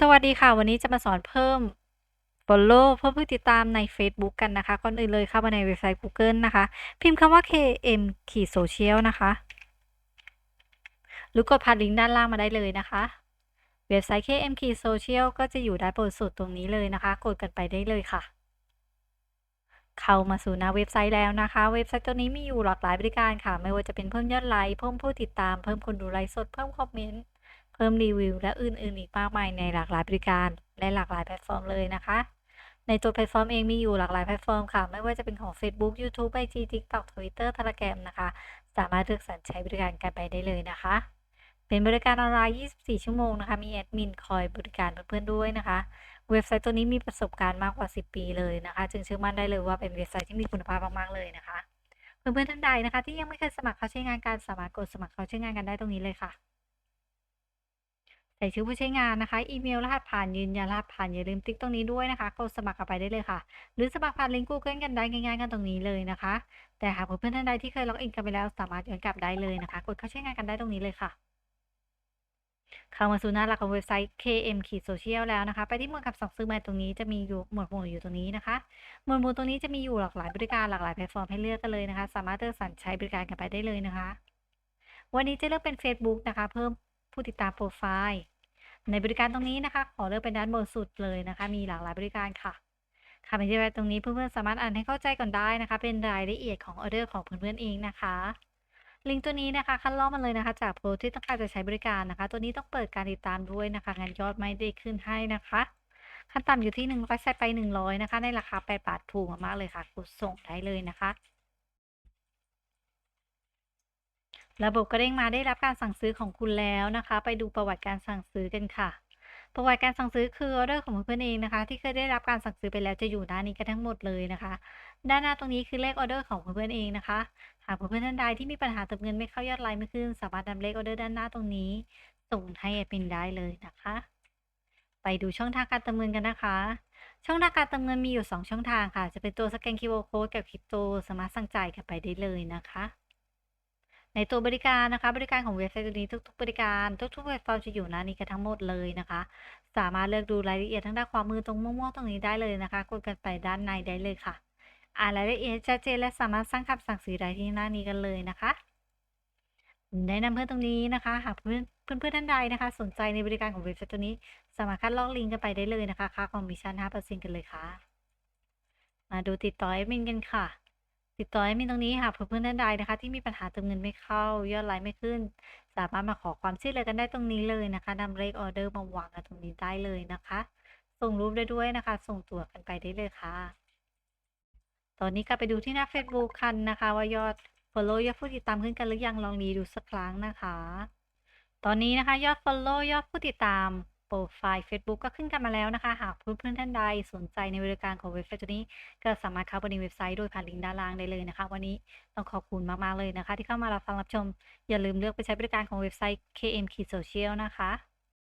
สวัสดีค่ะ วันนี้จะมาสอนเพิ่ม Follow เพิ่มผู้ติดตามในเฟซบุ๊กกันนะคะ ก่อนอื่นเลยเข้ามาในเว็บไซต์กูเกิลนะคะ พิมพ์คำว่า km ขีด social นะคะ หรือกดผ่านลิงก์ด้านล่างมาได้เลยนะคะ เว็บไซต์ km ขีด social ก็จะอยู่ด้านบนสุดตรงนี้เลยนะคะ กดกันไปได้เลยค่ะ เข้ามาสู่หน้าเว็บไซต์แล้วนะคะ เว็บไซต์ตัวนี้มีอยู่หลากหลายบริการค่ะ ไม่ว่าจะเป็นเพิ่มยอดไลค์ เพิ่มผู้ติดตาม เพิ่มคนดูไลฟ์สด เพิ่มคอมเมนต์ เพิ่มรีวิว และอื่นๆ อีกมากมายในหลากหลายบริการ และหลากหลายแพลตฟอร์มเลยนะคะ ในตัวแพลตฟอร์มเองมีอยู่หลากหลายแพลตฟอร์มค่ะ ไม่ว่าจะเป็นของ Facebook YouTube IG TikTok Twitter Telegram นะคะ สามารถเลือกสรรใช้บริการกันไปได้เลยนะคะ เป็นบริการออนไลน์ 24 ชั่วโมงนะคะ มีแอดมินคอยบริการเพื่อนๆด้วยนะคะ เว็บไซต์ตัวนี้มีประสบการณ์มากกว่า 10 ปีเลยนะคะ จึงเชื่อมั่นได้เลยว่าเป็นเว็บไซต์ที่มีคุณภาพมากๆเลยนะคะ เพื่อนๆท่านใดนะคะ ที่ยังไม่เคยสมัครเข้าใช้งานการสามารถกดสมัครเข้าใช้งานกันได้ตรงนี้เลยค่ะ ใส่ชื่อผู้ใช้งานนะคะ อีเมลรหัสผ่านยืนยันรหัสผ่านอย่าลืมติ๊กตรงนี้ด้วยนะคะกดสมัครเข้าไปได้เลยค่ะ หรือสมัครผ่านลิงก์ Google กันได้ง่ายๆกันตรงนี้เลยนะคะ แต่หากเพื่อนๆท่านใดที่เคยล็อกอินกันไปแล้วสามารถย้อนกลับได้เลยนะคะ กดเข้าใช้งานกันได้ตรงนี้เลยค่ะ เข้ามาสู่หน้าหลักของเว็บไซต์ km ขีด social แล้วนะคะ ไปที่หมวดคำสั่งซื้อม่ตรงนี้จะมีอยู่หมวดหมู่อยู่ตรงนี้นะคะ หมวดหมู่ตรงนี้จะมีอยู่หลากหลายบริการหลากหลายแพลตฟอร์มให้เลือกกันเลยนะคะ สามารถเลือกสรรใช้บริการกันไปได้เลยนะคะ วันนี้จะเลือกเป็น Facebook นะคะ เพิ่ม ผู้ติดตามโปรไฟล์ในบริการตรงนี้นะคะ ขอเลือกเป็นด้านบนสุดเลยนะคะ มีหลากหลายบริการค่ะคำอธิบายตรงนี้เพื่อนๆสามารถอ่านให้เข้าใจก่อนได้นะคะ เป็นรายละเอียดของออเดอร์ของเพื่อนๆเองนะคะ ลิงก์ตัวนี้นะคะคัดลอกมาเลยนะคะ จากโปรที่ต้องการจะใช้บริการนะคะ ตัวนี้ต้องเปิดการติดตามด้วยนะคะงานยอดไม่ได้ขึ้นให้นะคะ ขั้นต่ำอยู่ที่100ใส่ไป 100 นะคะ ในราคา8บาทถูกมากๆเลยค่ะกดส่งได้เลยนะคะ ระบบกระเด้งมาได้รับการสั่งซื้อของคุณแล้วนะคะ ไปดูประวัติการสั่งซื้อกันค่ะ ประวัติการสั่งซื้อคือออเดอร์ของเพื่อนเองนะคะ ที่เคยได้รับการสั่งซื้อไปแล้วจะอยู่ด้านนี้กันทั้งหมดเลยนะคะ ด้านหน้าตรงนี้คือเลขออเดอร์ของเพื่อนเองนะคะหากเพื่อนท่านใดที่มีปัญหาเติมเงินไม่เข้ายอดไลน์ไม่ขึ้น สามารถนำเลขออเดอร์ด้านหน้าตรงนี้ ส่งให้แอดมินได้เลยนะคะ ไปดูช่องทางการเติมเงินกันนะคะ ช่องทางการเติมเงินมีอยู่ 2 ช่องทางค่ะ จะเป็นตัวสแกน QR Code กับคริปโตสามารถสั่งจ่ายกันไปได้เลยนะคะ ในตัวบริการนะคะบริการของเว็บไซต์ตัวนี้ทุก ๆ บริการทุกๆแพลตฟอร์มจะอยู่หน้านี้กันทั้งหมดเลยนะคะ สามารถเลือกดูรายละเอียดทางด้านขวามมือตรงม่วงๆตรงนี้ได้เลยนะคะกดกันไปด้านในได้เลยค่ะ อ่านรายละเอียดชัดเจนและสามารถสร้างคำสั่งซื้อได้ที่หน้านี้กันเลยนะคะแนะนำเพื่อนตรงนี้นะคะ หากเพื่อนเพื่อนๆท่านใดนะคะ สนใจในบริการของเว็บไซต์ตัวนี้ สามารถคัดลอกลิงก์กันไปได้เลยนะคะค่าคอมมิชชั่น5%กันเลยค่ะ มาดูติดต่อแอดมินกันค่ะ ติดต่อแอดมินตรงนี้หากเพื่อนๆท่านใดนะคะ ที่มีปัญหาเติมเงินไม่เข้ายอดไลน์ไม่ขึ้น สามารถมาขอความช่วยเหลือกันได้ตรงนี้เลยนะคะนำเลขออเดอร์มาวางกันตรงนี้ได้เลยนะคะ ส่งรูปได้ด้วยนะคะ ส่งตัวกันไปได้เลยค่ะ ตอนนี้กลับไปดูที่หน้า Facebook กันนะคะ ว่ายอด Follow ยอดผู้ติดตามขึ้นกันหรือยังลองรีดูสักครั้งนะคะ ตอนนี้นะคะยอด Follow ยอดผู้ติดตาม โปรไฟล์ Facebook ก็ขึ้นกันมาแล้วนะคะ หากเพื่อนๆท่านใดสนใจในบริการของเว็บไซต์ตัวนี้ ก็สามารถเข้าไปในเว็บไซต์โดยผ่านลิงก์ด้านล่างได้เลยนะคะ วันนี้ต้องขอบคุณมากๆเลยนะคะ ที่เข้ามารับฟังรับชม อย่าลืมเลือกไปใช้บริการของเว็บไซต์ KM Social นะคะ